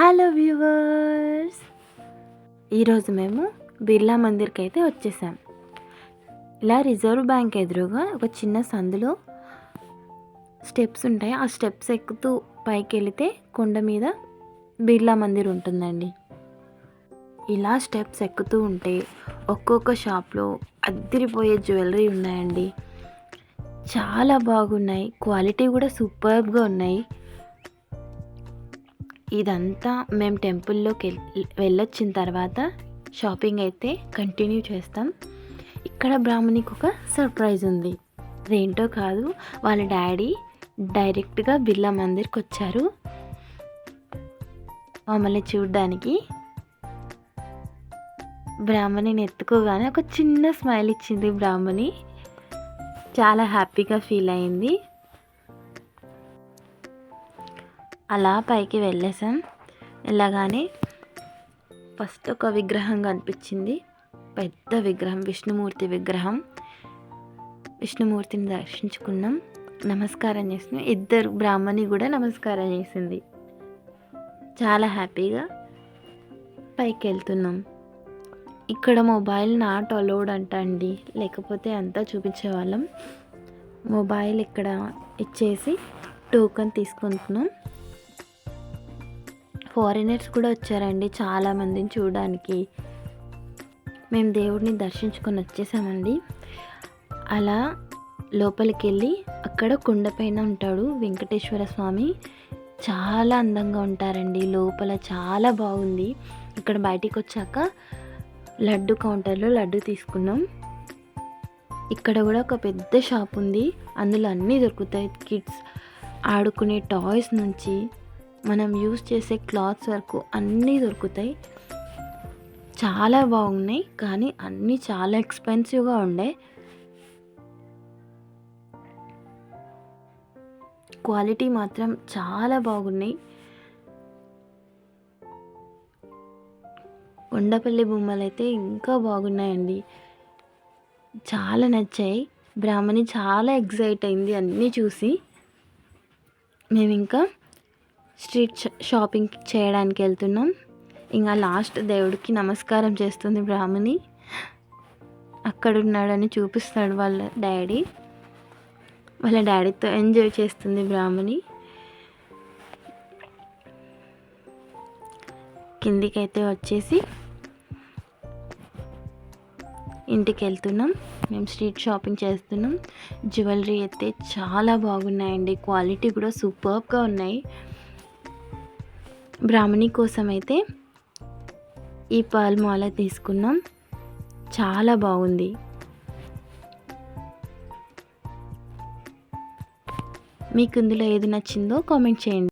Hello viewers ఈరోజు మేము బిర్లా మందిర్కి అయితే వచ్చేసాం. ఇలా రిజర్వ్ బ్యాంక్ ఎదురుగా ఒక చిన్న సందులో స్టెప్స్ ఉంటాయి. ఆ స్టెప్స్ ఎక్కుతూ పైకి వెళితే కొండ మీద బిర్లా మందిర్ ఉంటుందండి. ఇలా స్టెప్స్ ఎక్కుతూ ఉంటే ఒక్కొక్క షాప్లో అద్దరిపోయే జ్యువెలరీ ఉన్నాయండి. చాలా బాగున్నాయి. క్వాలిటీ కూడా సూపర్గా ఉన్నాయి. ఇదంతా మేము టెంపుల్లోకి వెళ్ళొచ్చిన తర్వాత షాపింగ్ అయితే కంటిన్యూ చేస్తాం. ఇక్కడ బ్రాహ్మణికి ఒక సర్ప్రైజ్ ఉంది. అదేంటో కాదు వాళ్ళ డాడీ డైరెక్ట్గా బిర్లా మందిర్కి వచ్చారు. మమ్మల్ని చూడడానికి బ్రాహ్మణిని ఎత్తుకోగానే ఒక చిన్న స్మైల్ ఇచ్చింది బ్రాహ్మణి. చాలా హ్యాపీగా ఫీల్ అయింది. అలా పైకి వెళ్ళేసాం వెళ్ళగానే ఫస్ట్ ఒక విగ్రహం కనిపించింది. పెద్ద విగ్రహం విష్ణుమూర్తి విగ్రహం. విష్ణుమూర్తిని దర్శించుకున్నాం. నమస్కారం చేసినాం ఇద్దరు బ్రాహ్మణి కూడా నమస్కారం చేసింది. చాలా హ్యాపీగా పైకి వెళ్తున్నాం. ఇక్కడ మొబైల్ నాట్ అలౌడ్ అంట అండి. లేకపోతే అంతా చూపించేవాళ్ళం. మొబైల్ ఇక్కడ ఇచ్చేసి టోకన్ తీసుకుంటున్నాం. ఫారినర్స్ కూడా వచ్చారండి చాలామందిని చూడడానికి. మేము దేవుడిని దర్శించుకొని వచ్చేసామండి. అలా లోపలికి వెళ్ళి అక్కడ కొండపైన ఉంటాడు వెంకటేశ్వర స్వామి. చాలా అందంగా ఉంటారండి. లోపల చాలా బాగుంది. ఇక్కడ బయటికి వచ్చాక లడ్డు కౌంటర్లో లడ్డు తీసుకున్నాం. ఇక్కడ కూడా ఒక పెద్ద షాప్ ఉంది. అందులో అన్నీ దొరుకుతాయి. కిడ్స్ ఆడుకునే టాయ్స్ నుంచి మనం యూస్ చేసే క్లాత్స్ వరకు అన్నీ దొరుకుతాయి. చాలా బాగున్నాయి కానీ అన్నీ చాలా ఎక్స్పెన్సివ్గా ఉండే. క్వాలిటీ మాత్రం చాలా బాగున్నాయి. కొండపల్లి బొమ్మలు అయితే ఇంకా బాగున్నాయండి. చాలా నచ్చాయి. బ్రాహ్మణి చాలా ఎగ్జైట్ అయింది అన్నీ చూసి. మేము ఇంకా స్ట్రీట్ షాపింగ్ చేయడానికి వెళ్తున్నాం. ఇంకా లాస్ట్ దేవుడికి నమస్కారం చేస్తుంది బ్రాహ్మణి. అక్కడ ఉన్నాడని చూపిస్తాడు వాళ్ళ డాడీ. వాళ్ళ డాడీతో ఎంజాయ్ చేస్తుంది బ్రాహ్మణి. కిందికైతే వచ్చేసి ఇంటికి వెళ్తున్నాం. మేము స్ట్రీట్ షాపింగ్ చేస్తున్నాం. జ్యువెలరీ అయితే చాలా బాగున్నాయండి. క్వాలిటీ కూడా సూపర్గా ఉన్నాయి. బ్రాహ్మణి కోసం అయితే ఈ పాల్మాల తీసుకున్నాం. చాలా బాగుంది. మీకు ఇందులో ఏది నచ్చిందో కామెంట్ చేయండి.